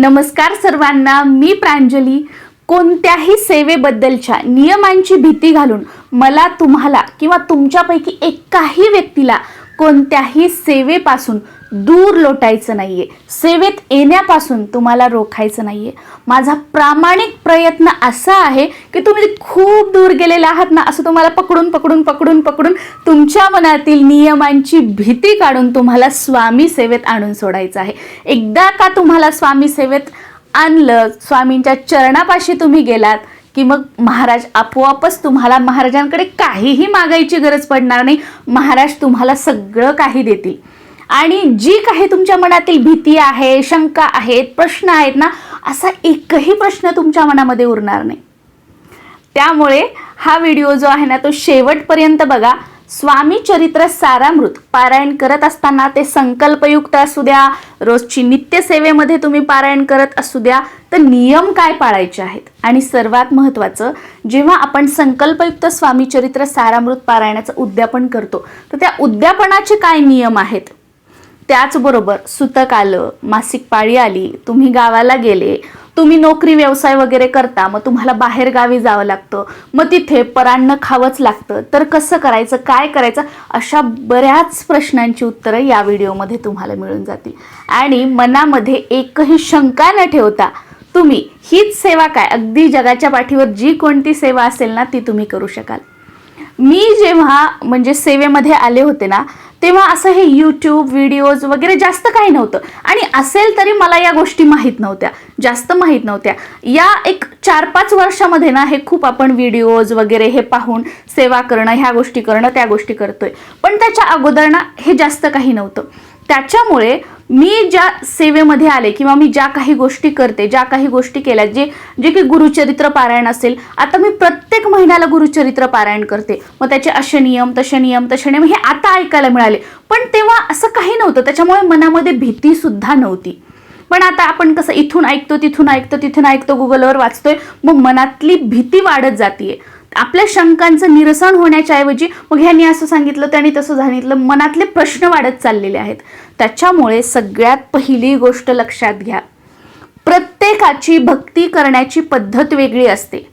नमस्कार सर्वांना मी प्रांजली. कोणत्याही सेवेबद्दलच्या नियमांची भीती घालून मला तुम्हाला किंवा तुमच्यापैकी एकाही व्यक्तीला कोणत्याही सेवेपासून दूर लोटायचं नाहीये. सेवेत येण्यापासून तुम्हाला रोखायचं नाही आहे माझा प्रामाणिक प्रयत्न असा आहे की तुम्ही खूप दूर गेलेले आहात ना असं तुम्हाला पकडून पकडून पकडून पकडून तुमच्या मनातील नियमांची भीती काढून तुम्हाला स्वामी सेवेत आणून सोडायचं आहे. एकदा का तुम्हाला स्वामी सेवेत आणलं स्वामींच्या चरणापाशी तुम्ही गेलात की मग महाराज आपोआपच तुम्हाला महाराजांकडे काहीही मागायची गरज पडणार नाही. महाराज तुम्हाला सगळं काही देतील. आणि जी काही तुमच्या मनातील भीती आहे शंका आहेत प्रश्न आहेत ना असा एकही प्रश्न तुमच्या मनामध्ये उरणार नाही. त्यामुळे हा व्हिडिओ जो आहे ना तो शेवटपर्यंत बघा. स्वामी चरित्र सारामृत पारायण करत असताना ते संकल्पयुक्त असू द्या रोजची नित्यसेवेमध्ये तुम्ही पारायण करत असू द्या तर नियम काय पाळायचे आहेत? आणि सर्वात महत्त्वाचं जेव्हा आपण संकल्पयुक्त स्वामी चरित्र सारामृत पारायणाचं उद्यापन करतो तर त्या उद्यापनाचे काय नियम आहेत? त्याचबरोबर सुतक आलं मासिक पाळी आली तुम्ही गावाला गेले तुम्ही नोकरी व्यवसाय वगैरे करता मग तुम्हाला बाहेर गावी जावं लागतं मग तिथे परान्न खावंच लागतं. तर कसं करायचं काय करायचं अशा बऱ्याच प्रश्नांची उत्तरं या व्हिडिओमध्ये तुम्हाला मिळून जातील. आणि मनामध्ये एकही शंका न ठेवता तुम्ही हीच सेवा काय? अगदी जगाच्या पाठीवर जी कोणती सेवा असेल ना ती तुम्ही करू शकाल. मी जेव्हा म्हणजे सेवेमध्ये आले होते ना तेव्हा असं हे यूट्यूब व्हिडिओज वगैरे जास्त काही नव्हतं. आणि असेल तरी मला या गोष्टी माहीत नव्हत्या जास्त माहीत नव्हत्या. या एक चार पाच वर्षामध्ये ना हे खूप आपण व्हिडिओज वगैरे हे पाहून सेवा करणं ह्या गोष्टी करणं त्या गोष्टी करतोय. पण त्याच्या अगोदर ना हे जास्त काही नव्हतं. त्याच्यामुळे मी ज्या सेवेमध्ये आले किंवा मी ज्या काही गोष्टी करते ज्या काही गोष्टी केल्या जे जे की गुरुचरित्र पारायण असेल आता मी प्रत्येक महिन्याला गुरुचरित्र पारायण करते. मग त्याचे असे नियम तसे नियम तसे नियम हे आता ऐकायला मिळाले. पण तेव्हा असं काही नव्हतं. त्याच्यामुळे मनामध्ये भीती सुद्धा नव्हती. पण आता आपण कसं इथून ऐकतो तिथून ऐकतो तिथून ऐकतो गुगलवर वाचतोय मग मनातली भीती वाढत जाते आपल्या शंकांचं निरसन होण्याच्या ऐवजी मग ह्यांनी असं सांगितलं त्यांनी तसं सांगितलं मनातले प्रश्न वाढत चाललेले आहेत. त्याच्यामुळे सगळ्यात पहिली गोष्ट लक्षात घ्या. प्रत्येकाची भक्ती करण्याची पद्धत वेगळी असते.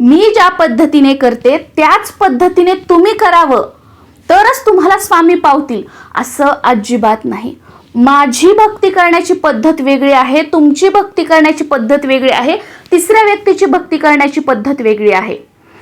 मी ज्या पद्धतीने करते त्याच पद्धतीने तुम्ही करावं तरच तुम्हाला स्वामी पावतील असं अजिबात नाही. माझी भक्ती करण्याची पद्धत वेगळी आहे तुमची भक्ती करण्याची पद्धत वेगळी आहे तिसऱ्या व्यक्तीची भक्ती करण्याची पद्धत वेगळी आहे.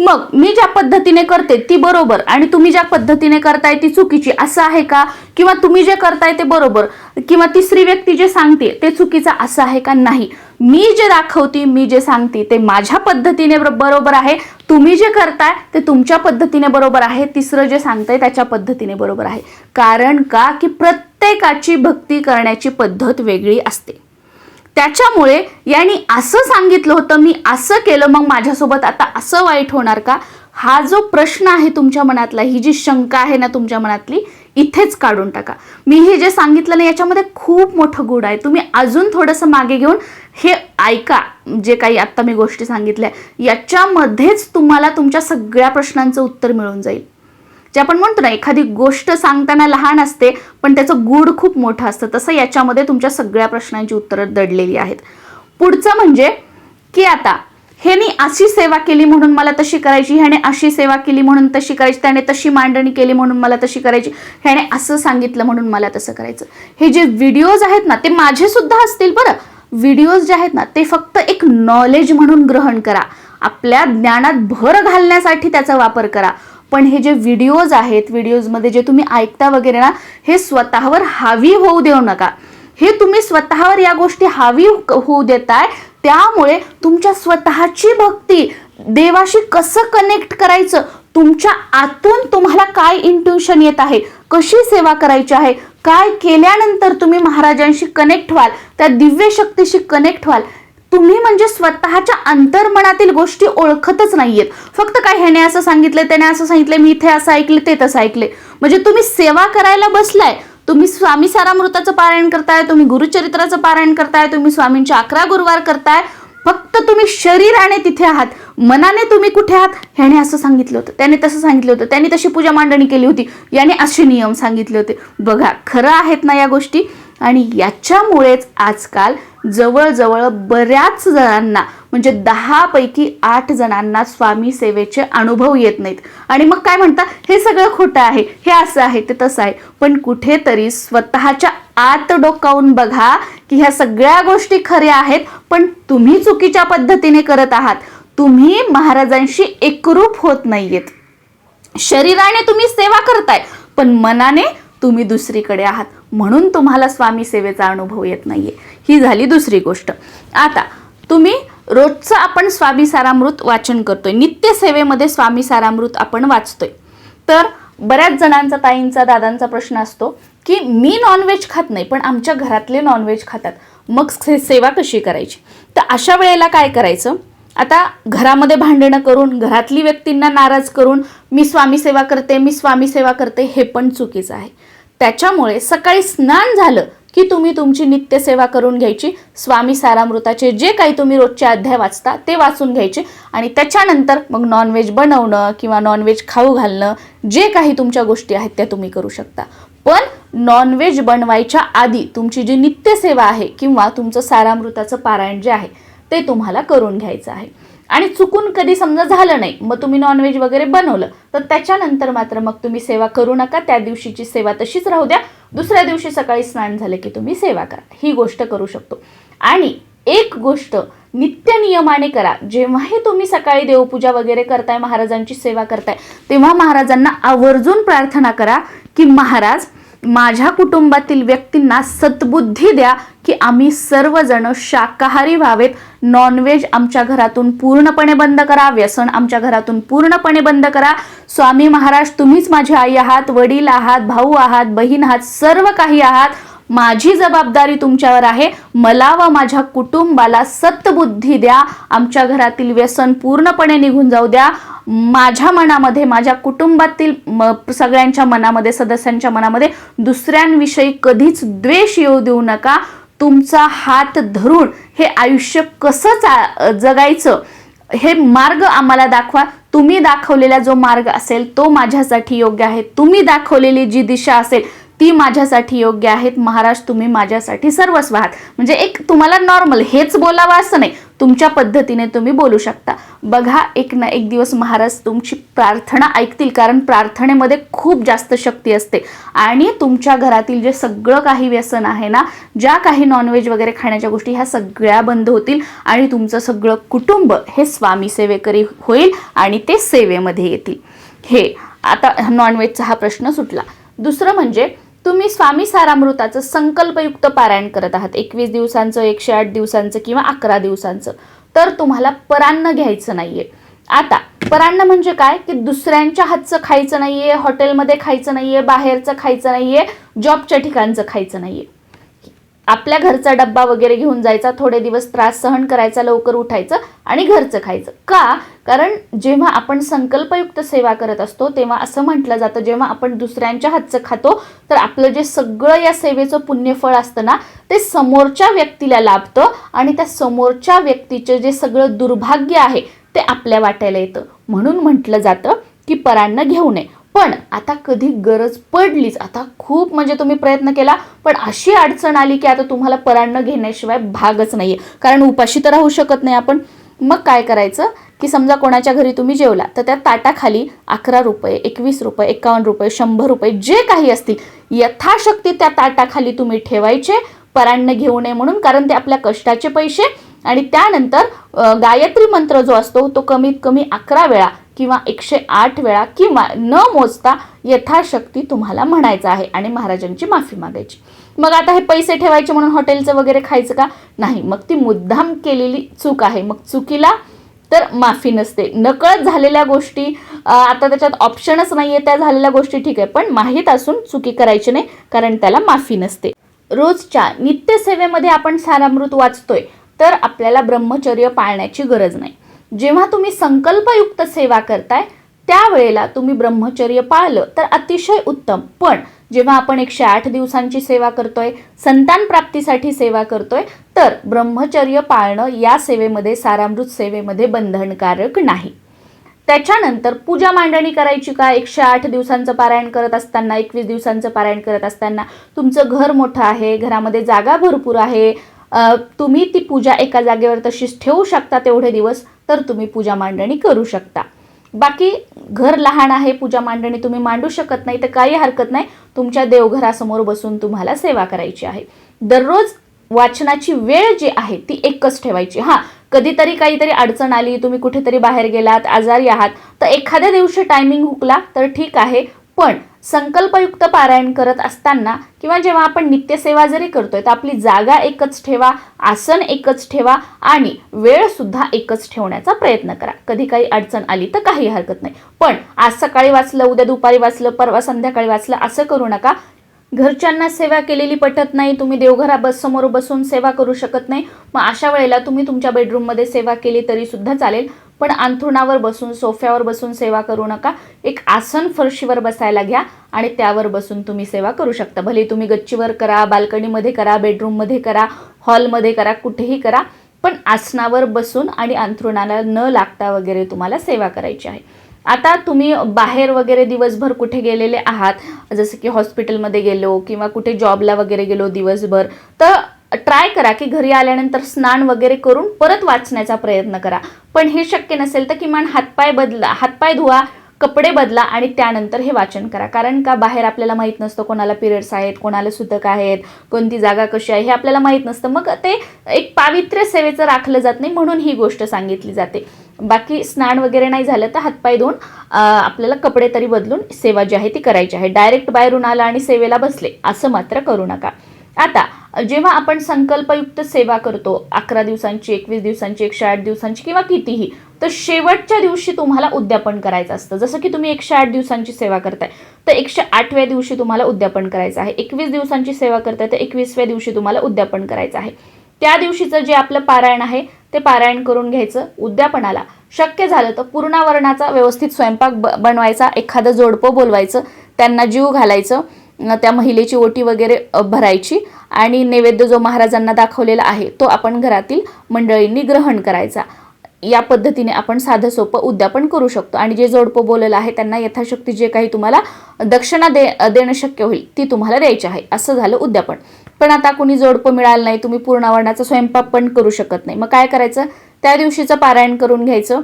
मग मी ज्या पद्धतीने करते ती बरोबर आणि तुम्ही ज्या पद्धतीने करताय ती चुकीची असं आहे का? किंवा तुम्ही जे करताय ते बरोबर किंवा तिसरी व्यक्ती जे सांगते ते चुकीचं असं आहे का नाही? मी जे दाखवते मी जे सांगते ते माझ्या पद्धतीने बरोबर आहे. तुम्ही जे करताय ते तुमच्या पद्धतीने बरोबर आहे. तिसरं जे सांगताय त्याच्या पद्धतीने बरोबर आहे. कारण का? की प्रत्येकाची भक्ती करण्याची पद्धत वेगळी असते. त्याच्यामुळे यांनी असं सांगितलं होतं मी असं केलं मग माझ्यासोबत आता असं वाईट होणार का? हा जो प्रश्न आहे तुमच्या मनातला ही जी शंका आहे ना तुमच्या मनातली इथेच काढून टाका. मी हे जे सांगितलं ना याच्यामध्ये खूप मोठं गुड आहे. तुम्ही अजून थोडंसं मागे घेऊन हे ऐका जे काही आत्ता मी गोष्टी सांगितल्या याच्यामध्येच तुम्हाला तुमच्या सगळ्या प्रश्नांचं उत्तर मिळून जाईल. जे आपण म्हणतो ना एखादी गोष्ट सांगताना लहान असते पण त्याचं गूढ खूप मोठं असतं. तसं याच्यामध्ये तुमच्या सगळ्या प्रश्नांची उत्तरं दडलेली आहेत. पुढचं म्हणजे की आता ह्याने अशी सेवा केली म्हणून मला तशी करायची ह्याने अशी सेवा केली म्हणून तशी करायची त्याने तशी मांडणी केली म्हणून मला तशी करायची ह्याने असं सांगितलं म्हणून मला तसं करायचं. हे जे व्हिडिओज आहेत ना ते माझे सुद्धा असतील बरं. व्हिडिओज जे आहेत ना ते फक्त एक नॉलेज म्हणून ग्रहण करा. आपल्या ज्ञानात भर घालण्यासाठी त्याचा वापर करा. पण हे जे व्हिडिओज आहेत व्हिडिओजमध्ये जे तुम्ही ऐकता वगैरे ना हे स्वतःवर हावी होऊ देऊ नका. हे तुम्ही स्वतःवर या गोष्टी हावी होऊ देताय त्यामुळे तुमच्या स्वतःची भक्ती देवाशी कसं कनेक्ट करायचं? तुमच्या आतून तुम्हाला काय इंट्युशन येत आहे? कशी सेवा करायची आहे? काय केल्यानंतर तुम्ही महाराजांशी कनेक्ट व्हाल? त्या दिव्य शक्तीशी कनेक्ट व्हाल? तुम्ही म्हणजे स्वतःच्या अंतर्मनातील गोष्टी ओळखतच नाहीयेत. फक्त काय ह्याने असं सांगितलं त्याने असं सांगितलं मी इथे असं ऐकले ते तसं ऐकले. म्हणजे तुम्ही सेवा करायला बसलाय तुम्ही स्वामी सारामृताचं पारायण करताय तुम्ही गुरुचरित्राचं पारायण करताय तुम्ही स्वामींचे अकरा गुरुवार करताय फक्त तुम्ही शरीराने तिथे आहात मनाने तुम्ही कुठे आहात ह्याने असं सांगितलं होतं. त्याने तसं सांगितलं होतं. त्याने तशी पूजा मांडणी केली होती. याने असे नियम सांगितले होते. बघा खरं आहेत ना या गोष्टी? आणि याच्यामुळेच आजकाल जवळजवळ बऱ्याच जणांना म्हणजे दहापैकी आठ जणांना स्वामी सेवेचे अनुभव येत नाहीत. आणि मग काय म्हणतात हे सगळं खोटं आहे. हे असं आहे ते तसं आहे. पण कुठेतरी स्वतःच्या आत डोकावून बघा की ह्या सगळ्या गोष्टी खऱ्या आहेत पण तुम्ही चुकीच्या पद्धतीने करत आहात. तुम्ही महाराजांशी एकरूप होत नाहीयेत. शरीराने तुम्ही सेवा करताय पण मनाने तुम्ही दुसरीकडे आहात. म्हणून तुम्हाला स्वामी सेवेचा अनुभव येत नाहीये. ही झाली दुसरी गोष्ट. आता तुम्ही रोजचं आपण स्वामी सारामृत वाचन करतोय. नित्य सेवेमध्ये स्वामी सारामृत आपण वाचतोय. तर बऱ्याच जणांचा ताईंचा दादांचा प्रश्न असतो की मी नॉनव्हेज खात नाही पण आमच्या घरातले नॉनव्हेज खातात. मग से- सेवा कशी करायची? तर अशा वेळेला काय करायचं? आता घरामध्ये भांडणं करून घरातली व्यक्तींना नाराज करून मी स्वामी सेवा करते मी स्वामी सेवा करते हे पण चुकीचं आहे. त्याच्यामुळे सकाळी स्नान झालं की तुम्ही तुमची नित्यसेवा करून घ्यायची. स्वामी सारामृताचे जे काही तुम्ही रोजचे अध्याय वाचता ते वाचून घ्यायचे. आणि त्याच्यानंतर मग नॉनव्हेज बनवणं किंवा नॉनव्हेज खाऊ घालणं जे काही तुमच्या गोष्टी आहेत त्या तुम्ही करू शकता. पण नॉनव्हेज बनवायच्या आधी तुमची जी नित्यसेवा आहे किंवा तुमचं सारामृताचं पारायण जे आहे ते तुम्हाला करून घ्यायचं आहे. आणि चुकून कधी समजा झालं नाही मग तुम्ही नॉनव्हेज वगैरे बनवलं तर त्याच्यानंतर मात्र मग तुम्ही सेवा करू नका त्या दिवशीची सेवा तशीच राहू द्या. दुसऱ्या दिवशी सकाळी स्नान झालं की तुम्ही सेवा करा. ही गोष्ट करू शकतो. आणि एक गोष्ट नित्य नियमाने करा. जेव्हाही तुम्ही सकाळी देवपूजा वगैरे करताय महाराजांची सेवा करताय तेव्हा महाराजांना आवर्जून प्रार्थना करा की महाराज माझ्या कुटुंबातील व्यक्तींना सद्बुद्धी द्या की आम्ही सर्वजण शाकाहारी व्हावेत. नॉनव्हेज आमच्या घरातून पूर्णपणे बंद करा. व्यसन आमच्या घरातून पूर्णपणे बंद करा. स्वामी महाराज तुम्हीच माझी आई आहात वडील आहात भाऊ आहात बहीण आहात सर्व काही आहात. माझी जबाबदारी तुमच्यावर आहे. मला व माझ्या कुटुंबाला सत्बुद्धी द्या. आमच्या घरातील व्यसन पूर्णपणे निघून जाऊ द्या. माझ्या मनामध्ये माझ्या कुटुंबातील म- सगळ्यांच्या मनामध्ये सदस्यांच्या मनामध्ये दुसऱ्यांविषयी कधीच द्वेष येऊ देऊ नका. तुमचा हात धरून हे आयुष्य कसं चा जगायचं हे मार्ग आम्हाला दाखवा. तुम्ही दाखवलेला जो मार्ग असेल तो माझ्यासाठी योग्य आहे. तुम्ही दाखवलेली जी दिशा असेल ती माझ्यासाठी योग्य आहेत. महाराज तुम्ही माझ्यासाठी सर्वस्व आहात. म्हणजे एक तुम्हाला नॉर्मल हेच बोलावं असं नाही. तुमच्या पद्धतीने तुम्ही बोलू शकता. बघा एक ना एक दिवस महाराज तुमची प्रार्थना ऐकतील कारण प्रार्थनेमध्ये खूप जास्त शक्ती असते. आणि तुमच्या घरातील जे सगळं काही व्यसन आहे ना ज्या काही नॉनव्हेज वगैरे खाण्याच्या गोष्टी ह्या सगळ्या बंद होतील आणि तुमचं सगळं कुटुंब हे स्वामी सेवेकरी होईल आणि ते सेवेमध्ये येतील. हे आता नॉनव्हेजचा हा प्रश्न सुटला. दुसरं म्हणजे तुम्ही स्वामी सारामृताचं संकल्पयुक्त पारायण करत आहात. एकवीस दिवसांचं एकशे आठ दिवसांचं किंवा अकरा दिवसांचं. तर तुम्हाला परान्न घ्यायचं नाहीये. आता परान्न म्हणजे काय? की दुसऱ्यांच्या हातचं खायचं नाहीये हॉटेलमध्ये खायचं नाहीये बाहेरचं खायचं नाहीये जॉबच्या ठिकाणचं खायचं नाहीये. आपल्या घरचा डब्बा वगैरे घेऊन जायचा थोडे दिवस त्रास सहन करायचा लवकर उठायचं आणि घरचं खायचं. का? कारण जेव्हा आपण संकल्पयुक्त सेवा करत असतो तेव्हा असं म्हटलं जातं जेव्हा आपण दुसऱ्यांच्या हातचं खातो तर आपलं जे सगळं या सेवेचं पुण्यफळ असतं ना ते समोरच्या व्यक्तीला लाभतं आणि त्या समोरच्या व्यक्तीचे जे सगळं दुर्भाग्य आहे ते आपल्या वाट्याला येतं. म्हणून म्हटलं जातं की परांना घेऊ नये. पण आता कधी गरज पडलीच आता खूप म्हणजे तुम्ही प्रयत्न केला पण अशी अडचण आली की आता तुम्हाला परान्न घेण्याशिवाय भागच नाहीये. कारण उपाशी तर राहू शकत नाही आपण. मग काय करायचं की समजा कोणाच्या घरी तुम्ही जेवला तर त्या ताटाखाली अकरा रुपये एकवीस रुपये एकावन्न रुपये शंभर रुपये जे काही असतील यथाशक्ती त्या ताटाखाली तुम्ही ठेवायचे परान्न घेऊ नये म्हणून कारण ते आपल्या कष्टाचे पैसे. आणि त्यानंतर गायत्री मंत्र जो असतो तो कमीत कमी अकरा वेळा किंवा एकशे आठ वेळा किंवा न मोजता यथाशक्ती तुम्हाला म्हणायचं आहे आणि महाराजांची माफी मागायची. मग आता हे पैसे ठेवायचे म्हणून हॉटेलचं वगैरे खायचं का? नाही. मग ती मुद्दाम केलेली चूक आहे. मग चुकीला तर माफी नसते. नकळत झालेल्या गोष्टी आता त्याच्यात ऑप्शनच नाहीये. त्या झालेल्या गोष्टी ठीक आहे पण माहीत असून चुकी करायची नाही कारण त्याला माफी नसते. रोजच्या नित्यसेवेमध्ये आपण सारामृत वाचतोय तर आपल्याला ब्रह्मचर्य पाळण्याची गरज नाही. जेव्हा तुम्ही संकल्पयुक्त सेवा करताय त्यावेळेला तुम्ही ब्रह्मचर्य पाळलं तर अतिशय उत्तम. पण जेव्हा आपण एकशे आठ दिवसांची सेवा करतोय संतान प्राप्तीसाठी सेवा करतोय तर ब्रह्मचर्य पाळणं या सेवेमध्ये सारामृत सेवेमध्ये बंधनकारक नाही. त्याच्यानंतर पूजा मांडणी करायची का? एकशे आठ दिवसांचं पारायण करत असताना एकवीस दिवसांचं पारायण करत असताना तुमचं घर मोठं आहे घरामध्ये जागा भरपूर आहे तुम्ही ती पूजा एका जागेवर तशीच ठेवू शकता तेवढे दिवस तर तुम्ही पूजा मांडणी करू शकता. बाकी घर लहान आहे पूजा मांडणी तुम्ही मांडू शकत नाही तर काही हरकत नाही. तुमच्या देवघरासमोर बसून तुम्हाला सेवा करायची आहे. दररोज वाचनाची वेळ जी आहे ती एकच ठेवायची. हां कधीतरी काहीतरी अडचण आली तुम्ही कुठेतरी बाहेर गेलात आजारी आहात तर एखाद्या दिवशी टायमिंग हुकला तर ठीक आहे. पण संकल्पयुक्त पारायण करत असताना किंवा जेव्हा आपण नित्यसेवा जरी करतोय तर आपली जागा एकच ठेवा आसन एकच ठेवा आणि वेळसुद्धा एकच ठेवण्याचा प्रयत्न करा. कधी काही अडचण आली तर काही हरकत नाही. पण आज सकाळी वाचलं उद्या दुपारी वाचलं परवा संध्याकाळी वाचलं असं करू नका. घरच्यांना सेवा केलेली पटत नाही तुम्ही देवघरा बस समोर बसून सेवा करू शकत नाही. मग अशा वेळेला तुम्ही तुमच्या बेडरूममध्ये सेवा केली तरी सुद्धा चालेल. पण अंथरुणावर बसून सोफ्यावर बसून सेवा करू नका. एक आसन फरशीवर बसायला घ्या आणि त्यावर बसून तुम्ही सेवा करू शकता. भले तुम्ही गच्चीवर करा बाल्कनीमध्ये करा बेडरूममध्ये करा हॉलमध्ये करा कुठेही करा पण आसनावर बसून आणि अंथरुणाला न लागता वगैरे तुम्हाला सेवा करायची आहे. आता तुम्ही बाहेर वगैरे दिवसभर कुठे गेलेले आहात? जसं की हॉस्पिटलमध्ये गेलो किंवा कुठे जॉबला वगैरे गेलो दिवसभर तर ट्राय करा की घरी आल्यानंतर स्नान वगैरे करून परत वाचण्याचा प्रयत्न करा. पण हे शक्य नसेल तर किमान हातपाय बदला हातपाय धुवा कपडे बदला आणि त्यानंतर हे वाचन करा. कारण का बाहेर आपल्याला माहीत नसतं कोणाला पिरियड्स आहेत कोणाला सुतक आहेत कोणती जागा कशी आहे हे आपल्याला माहीत नसतं. मग ते एक पावित्र्य सेवेचं राखलं जात नाही म्हणून ही गोष्ट सांगितली जाते. बाकी स्नान वगैरे नाही झालं तर हातपाय धुवून आपल्याला कपडे तरी बदलून सेवा जी आहे ती करायची आहे. डायरेक्ट बाहेरून आला आणि सेवेला बसले असं मात्र करू नका. आता जेव्हा आपण संकल्पयुक्त सेवा करतो अकरा दिवसांची एकवीस दिवसांची एकशे आठ दिवसांची किंवा कितीही तर शेवटच्या दिवशी तुम्हाला उद्यापन करायचं असतं. जसं की तुम्ही एकशे आठ दिवसांची सेवा करताय तर एकशे आठव्या दिवशी तुम्हाला उद्यापन करायचं आहे. एकवीस दिवसांची सेवा करताय तर एकवीसव्या दिवशी तुम्हाला उद्यापन करायचं आहे. त्या दिवशीचं जे आपलं पारायण आहे ते पारायण करून घ्यायचं उद्यापनाला. शक्य झालं तर पूर्णावरणाचा व्यवस्थित स्वयंपाक ब बनवायचा एखादं जोडपं बोलवायचं त्यांना जीव घालायचं त्या महिलेची ओटी वगैरे भरायची आणि नैवेद्य जो महाराजांना दाखवलेला आहे तो आपण घरातील मंडळींनी ग्रहण करायचा. या पद्धतीने आपण साधं सोपं उद्यापन करू शकतो. आणि जे जोडपं बोललेलं आहे त्यांना यथाशक्ती जे काही तुम्हाला दक्षिणा दे देणं शक्य होईल ती तुम्हाला द्यायची आहे. असं झालं उद्यापन. पण आता कोणी जोडपं मिळालं नाही तुम्ही पूर्णावरणाचा स्वयंपाक पण करू शकत नाही. मग काय करायचं? त्या दिवशीचं पारायण करून घ्यायचं.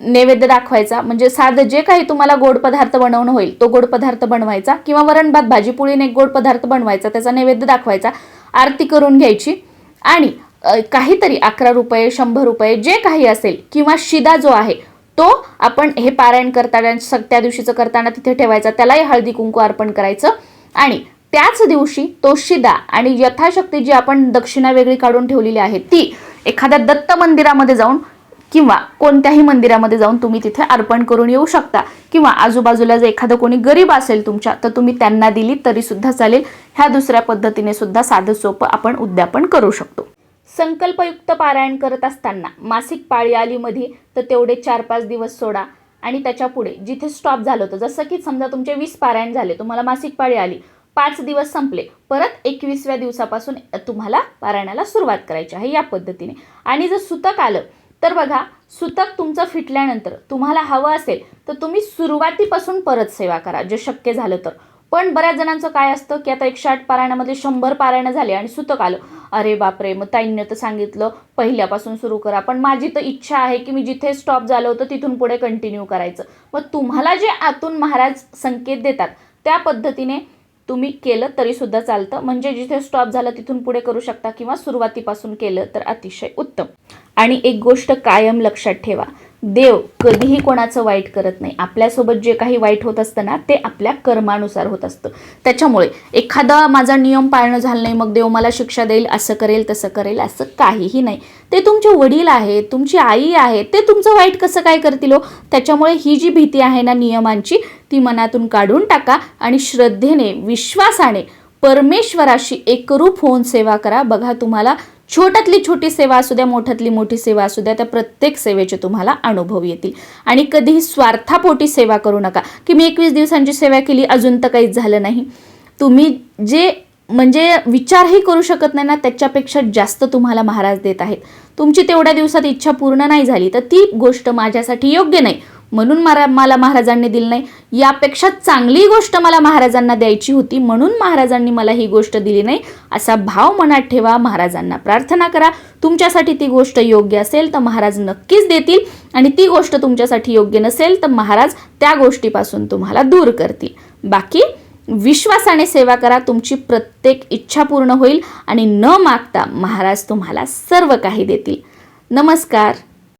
नैवेद्य दाखवायचा. म्हणजे साधं जे काही तुम्हाला गोड पदार्थ बनवणं होईल तो गोड पदार्थ बनवायचा. किंवा वरण भात एक गोड पदार्थ बनवायचा त्याचा नैवेद्य दाखवायचा. आरती करून घ्यायची. आणि काहीतरी अकरा रुपये शंभर रुपये जे काही असेल किंवा शिदा जो आहे तो आपण हे पारायण करताना त्या दिवशीचं करताना तिथे ठेवायचा. त्यालाही हळदी कुंकू अर्पण करायचं. आणि त्याच दिवशी तो शिदा आणि यथाशक्ती जी आपण दक्षिणा वेगळी काढून ठेवलेली आहे ती एखाद्या दत्त मंदिरामध्ये जाऊन किंवा कोणत्याही मंदिरामध्ये जाऊन तुम्ही तिथे अर्पण करून येऊ शकता. किंवा आजूबाजूला जर एखादं कोणी गरीब असेल तुमच्या तर तुम्ही त्यांना दिली तरी सुद्धा चालेल. ह्या दुसऱ्या पद्धतीने सुद्धा साधं सोपं आपण उद्यापन करू शकतो. संकल्पयुक्त पारायण करत असताना मासिक पाळी आली मध्ये तर तेवढे चार पाच दिवस सोडा. आणि त्याच्या पुढे जिथे स्टॉप झालं होतं जसं की समजा तुमचे वीस पारायण झाले तुम्हाला मासिक पाळी आली. पाच दिवस संपले. परत एकवीसव्या दिवसापासून तुम्हाला पारायणाला सुरुवात करायची आहे या पद्धतीने. आणि जर सुतक आलं तर बघा सुतक तुमचं फिटल्यानंतर तुम्हाला हवं असेल तर तुम्ही सुरुवातीपासून परत सेवा करा जे शक्य झालं तर. पण बऱ्याच जणांचं काय असतं की आता एकशे आठ पारायणामध्ये शंभर पारायणं झाले आणि सुतक आलं. अरे बापरे मग ताईंनी तर सांगितलं पहिल्यापासून सुरू करा. पण माझी तर इच्छा आहे की मी जिथे स्टॉप झालं होतं तिथून पुढे कंटिन्यू करायचं. मग तुम्हाला जे आतून महाराज संकेत देतात त्या पद्धतीने तुम्ही केलं तरी सुद्धा चालतं. म्हणजे जिथे स्टॉप झालं तिथून पुढे करू शकता किंवा सुरुवातीपासून केलं तर अतिशय उत्तम. आणि एक गोष्ट कायम लक्षात ठेवा. देव कधीही कोणाचं वाईट करत नाही. आपल्यासोबत जे काही वाईट होत असतं ना ते आपल्या कर्मानुसार होत असतं. त्याच्यामुळे एखादा माझा नियम पाळणं झालं नाही मग देव मला शिक्षा देईल असं करेल तसं करेल असं काहीही नाही. ते तुमचे वडील आहेत तुमची आई आहे ते तुमचं वाईट कसं काय करतील हो? त्याच्यामुळे ही जी भीती आहे ना नियमांची ती मनातून काढून टाका आणि श्रद्धेने विश्वासाने परमेश्वराशी एकरूप होऊन सेवा करा. बघा तुम्हाला छोट्यातली छोटी सेवा असू द्या मोठ्यातली मोठी सेवा असू द्या त्या प्रत्येक सेवेचे तुम्हाला अनुभव येतील. आणि कधीही स्वार्थापोटी सेवा करू नका. की मी एकवीस दिवसांची सेवा केली अजून तर काहीच झालं नाही. तुम्ही जे म्हणजे विचारही करू शकत नाही ना त्याच्यापेक्षा जास्त तुम्हाला महाराज देत आहेत. तुमची तेवढ्या दिवसात इच्छा पूर्ण नाही झाली तर ती गोष्ट माझ्यासाठी योग्य नाही. म्हणून मला मला महाराजांनी दिली नाही. यापेक्षा चांगली गोष्ट मला महाराजांना द्यायची होती म्हणून महाराजांनी मला ही गोष्ट दिली नाही. असा भाव मनात ठेवा महाराजांना प्रार्थना करा. तुमच्यासाठी ती गोष्ट योग्य असेल तर महाराज नक्कीच देतील. आणि ती गोष्ट तुमच्यासाठी योग्य नसेल तर महाराज त्या गोष्टीपासून तुम्हाला दूर करतील. बाकी विश्वासाने सेवा करा तुमची प्रत्येक इच्छा पूर्ण होईल. आणि न मागता महाराज तुम्हाला सर्व काही देतील. नमस्कार.